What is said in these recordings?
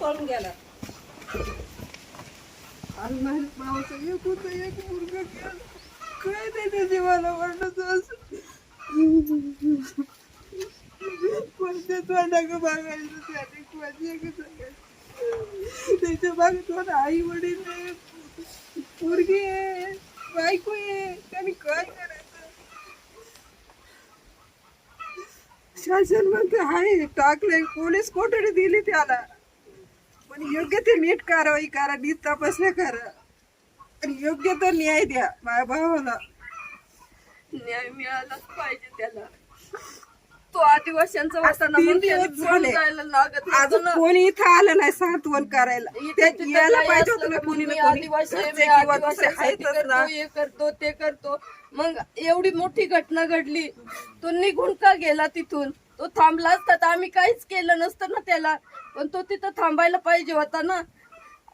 पळून गेला. आणि नाही भावाचं एक होतं एक मुलगा. गेला काय नाही त्याची मला वाटत असं? कोणत्या तोंडाक बघायचं त्याने कोणत्या सांगायचं? त्याच्यामागे दोन आई वडील आहे पोरगी आहे बायको आहे त्याने काय करायचं? शासन म्हणते हाय टाकलंय पोलीस कोठडी दिली त्याला. योग्य ते नीट कारवाई करा नीट तपासण्या करा. आणि योग्य तर न्याय द्या माझ्या भावाला. न्याय मिळालाच पाहिजे त्याला. तो आदिवासींचा वाटाणा तीन मग दिवस त्याने पळून झाले. जायला लागत अजून नव्हतं ना. कोणी इथं आलं नाही सांत्वन करायला. इथे ते तिथे यायला काही पाहिजे होतं ना कोणी मी ना कोणी. आदिवासी आहे, घरचे मी किंवा दुसरे आदिवासीसाठी आहेतच ना. करतो, हे करतो ते करतो. मग एवढी मोठी घटना घडली. तो निघून का गेला तिथून? तो थांबला असता तर आम्ही काहीच केलं नसतं ना त्याला. पण तो तिथं थांबायला पाहिजे होता ना.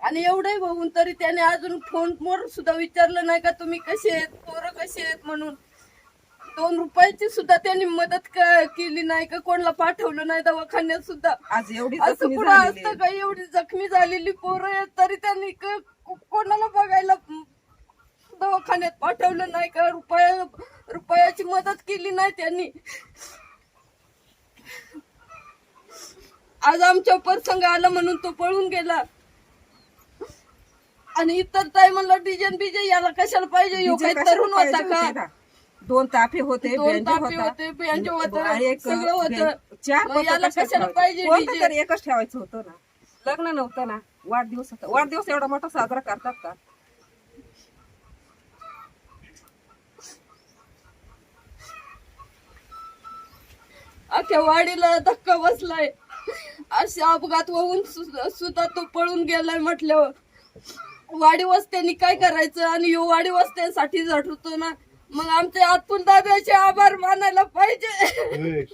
आणि एवढंही बघून तरी त्याने अजून फोन मोर सुद्धा विचारलं नाही का तुम्ही कसे आहेत? पोरं कसे आहेत? म्हणून. दोन रुपयाची सुद्धा त्यांनी मदत केली नाही का? कोणाला पाठवलं नाही दवाखान्यात सुद्धा. आज एवढी असं झालेली असतं का? एवढी जखमी झालेली पोरं आहेत तरी त्यांनी कोणाला बघायला दवाखान्यात पाठवलं नाही का? रुपया रुपयाची मदत केली नाही त्यांनी. आज आमच्या प्रसंग आला म्हणून तो पळून गेला. आणि इतर ताई म्हणलं डिजन बिजे याला कशाला पाहिजे? डीजे काही तरुण होता का? दोन ताफे होते दोन ताफे होता. सगळं होतं. चार याला कशाला? पाहिजे कोणतं एकच ठेवायचं होतं ना. लग्न नव्हतं ना. वाढदिवस होता. वाढदिवस एवढा मोठा साजरा करतात का? अख्ख्या वाडीला धक्का बसलाय. असे अपघात होऊन सु- सुद्धा तो पळून गेलाय म्हटल्यावर. वाडी वस्त्यांनी काय करायचं? आणि यो वाडी वस्त्यांसाठी झटतो ना. मग आमच्या आतून दादाचे आभार मानायला पाहिजे.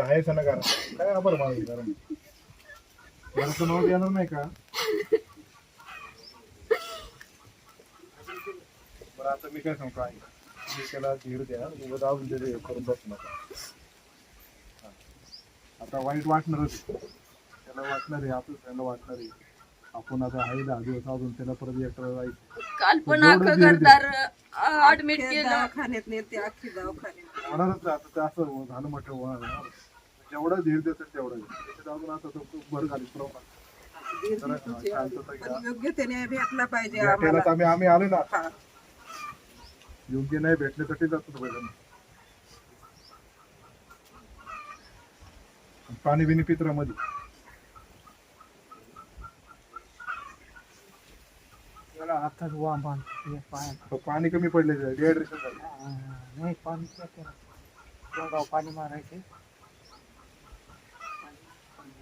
आहेच ना काय आभार मानायचं कारण? येणार नाही का? आता मी काय सांगतो आहे मी त्याला धीर द्या अजून त्याचे हे करून बसू नका हा. आता वाईट वाटणारच त्याला वाटणार आहे आपलं त्याला वाटणार आहे आपण आता आहे दहा दिवस अजून त्याला परत एकटा जायचं काल पण. घरदार ऍडमिट केलं दवाखान्यात नेते अख्खी दवाखान्यात होणारच. आता ते असं हो- झालं म्हटलं होणार आहे. जेवढं धीर देतात तेवढं. त्याच्यात अजून असं तो भर घाली प्रमाण शांतता घ्या योग्य ते न्याय भेटला पाहिजे भेटायला आम्हाला तर आम्ही आम्ही आलो ना हा. योग्य नाही भेटण्यासाठी जातो पाहिजे पाणी बिनी पित्रा मध्ये त्याला आताच पाण्यात पाणी कमी पडले डिहायड्रेशन झालं. नाही पाणी मारायचे.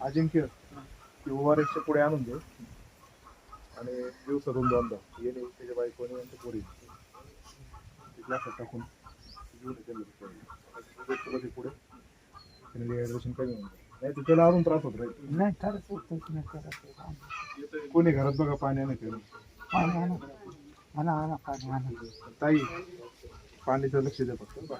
अजिंक्य ओआरएसच्या पुढे आणून दे. आणि दिवसातून दोनदा. येणे त्याच्या बायकोने आणि पोरी. ग्लासात टाकून घेऊन येते पुढे डिहायड्रेशन कमी. नाही तर त्याला अजून त्रास होत राहील नाही होतच नाही कोणी घरात बघा पाणी आणत आहे. पाणी आणा आणा आणा पाणी आणा ताई पाणीचं लक्ष द्या फक्त.